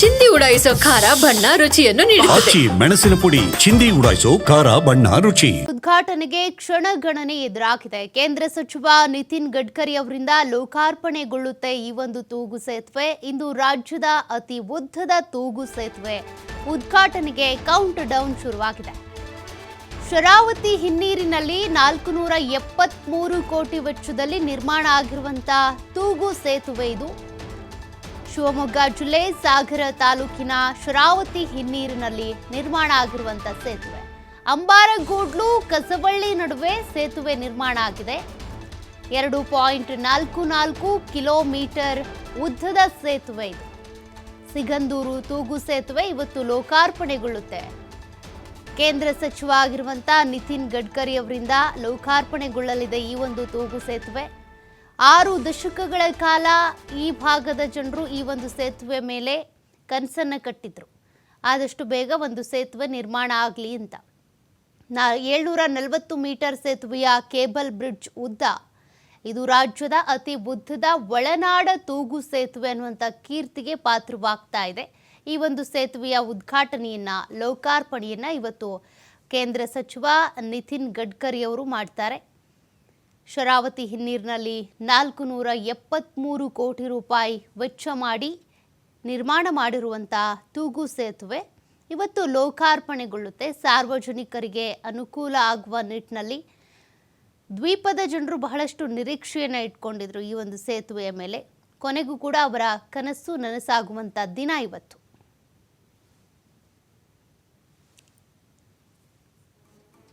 ಚಿಂದಿ ಉಡಾಯಿಸೋ ಖಾರ ಬಣ್ಣ ರುಚಿಯನ್ನು ನೀಡುತ್ತದೆ. ಆಚಿ ಮೆಣಸಿನ ಪುಡಿ ಚಿಂದಿ ಉಡಾಯಿಸೋ ಖಾರ ಬಣ್ಣ ರುಚಿ. ಉದ್ಘಾಟನೆಗೆ ಕ್ಷಣಗಣನೆ ಎದುರಾಗಿದೆ. ಕೇಂದ್ರ ಸಚಿವ ನಿತಿನ್ ಗಡ್ಕರಿ ಅವರಿಂದ ಲೋಕಾರ್ಪಣೆಗೊಳ್ಳುತ್ತೆ ಈ ಒಂದು ತೂಗು ಸೇತುವೆ. ಇಂದು ರಾಜ್ಯದ ಅತಿ ಉದ್ದದ ತೂಗು ಸೇತುವೆ. ಉದ್ಘಾಟನೆಗೆ ಕೌಂಟ್ ಡೌನ್ ಶುರುವಾಗಿದೆ. ಶರಾವತಿ ಹಿನ್ನೀರಿನಲ್ಲಿ ನಾಲ್ಕು ನೂರ ಎಪ್ಪತ್ಮೂರು ಕೋಟಿ ವೆಚ್ಚದಲ್ಲಿ ನಿರ್ಮಾಣ ಆಗಿರುವಂತಹ ತೂಗು ಸೇತುವೆ ಇದು. ಶಿವಮೊಗ್ಗ ಜಿಲ್ಲೆ ಸಾಗರ ತಾಲೂಕಿನ ಶರಾವತಿ ಹಿನ್ನೀರಿನಲ್ಲಿ ನಿರ್ಮಾಣ ಆಗಿರುವಂತ ಸೇತುವೆ. ಅಂಬಾರಗೂಡ್ಲು ಕಸಬಳ್ಳಿ ನಡುವೆ ಸೇತುವೆ ನಿರ್ಮಾಣ ಆಗಿದೆ. ಎರಡು ಪಾಯಿಂಟ್ ನಾಲ್ಕು ನಾಲ್ಕು ಕಿಲೋಮೀಟರ್ ಉದ್ದದ ಸೇತುವೆ ಇದು. ಸಿಗಂದೂರು ತೂಗು ಸೇತುವೆ ಇವತ್ತು ಲೋಕಾರ್ಪಣೆಗೊಳ್ಳುತ್ತೆ. ಕೇಂದ್ರ ಸಚಿವ ಆಗಿರುವಂಥ ನಿತಿನ್ ಗಡ್ಕರಿ ಅವರಿಂದ ಲೋಕಾರ್ಪಣೆಗೊಳ್ಳಲಿದೆ ಈ ಒಂದು ತೂಗು ಸೇತುವೆ. ಆರು ದಶಕಗಳ ಕಾಲ ಈ ಭಾಗದ ಜನರು ಈ ಒಂದು ಸೇತುವೆ ಮೇಲೆ ಕನಸನ್ನು ಕಟ್ಟಿದ್ರು. ಆದಷ್ಟು ಬೇಗ ಒಂದು ಸೇತುವೆ ನಿರ್ಮಾಣ ಆಗಲಿ ಅಂತ. ನಾ ಏಳ್ನೂರ ನಲವತ್ತು ಮೀಟರ್ ಸೇತುವೆಯ ಕೇಬಲ್ ಬ್ರಿಡ್ಜ್ ಉದ್ದ, ಇದು ರಾಜ್ಯದ ಅತಿ ಉದ್ದದ ಒಳನಾಡ ತೂಗು ಸೇತುವೆ ಅನ್ನುವಂಥ ಕೀರ್ತಿಗೆ ಪಾತ್ರವಾಗ್ತಾ ಇದೆ. ಈ ಒಂದು ಸೇತುವೆಯ ಉದ್ಘಾಟನೆಯನ್ನ, ಲೋಕಾರ್ಪಣೆಯನ್ನ ಇವತ್ತು ಕೇಂದ್ರ ಸಚಿವ ನಿತಿನ್ ಗಡ್ಕರಿ ಅವರು ಮಾಡ್ತಾರೆ. ಶರಾವತಿ ಹಿನ್ನೀರಿನಲ್ಲಿ ನಾಲ್ಕು ನೂರ ಎಪ್ಪತ್ತ್ಮೂರು ಕೋಟಿ ರೂಪಾಯಿ ವೆಚ್ಚ ಮಾಡಿ ನಿರ್ಮಾಣ ಮಾಡಿರುವಂಥ ತೂಗು ಸೇತುವೆ ಇವತ್ತು ಲೋಕಾರ್ಪಣೆಗೊಳ್ಳುತ್ತೆ. ಸಾರ್ವಜನಿಕರಿಗೆ ಅನುಕೂಲ ಆಗುವ ನಿಟ್ಟಿನಲ್ಲಿ ದ್ವೀಪದ ಜನರು ಬಹಳಷ್ಟು ನಿರೀಕ್ಷೆಯನ್ನು ಇಟ್ಕೊಂಡಿದ್ರು ಈ ಒಂದು ಸೇತುವೆಯ ಮೇಲೆ. ಕೊನೆಗೂ ಕೂಡ ಅವರ ಕನಸು ನನಸಾಗುವಂಥ ದಿನ ಇವತ್ತು.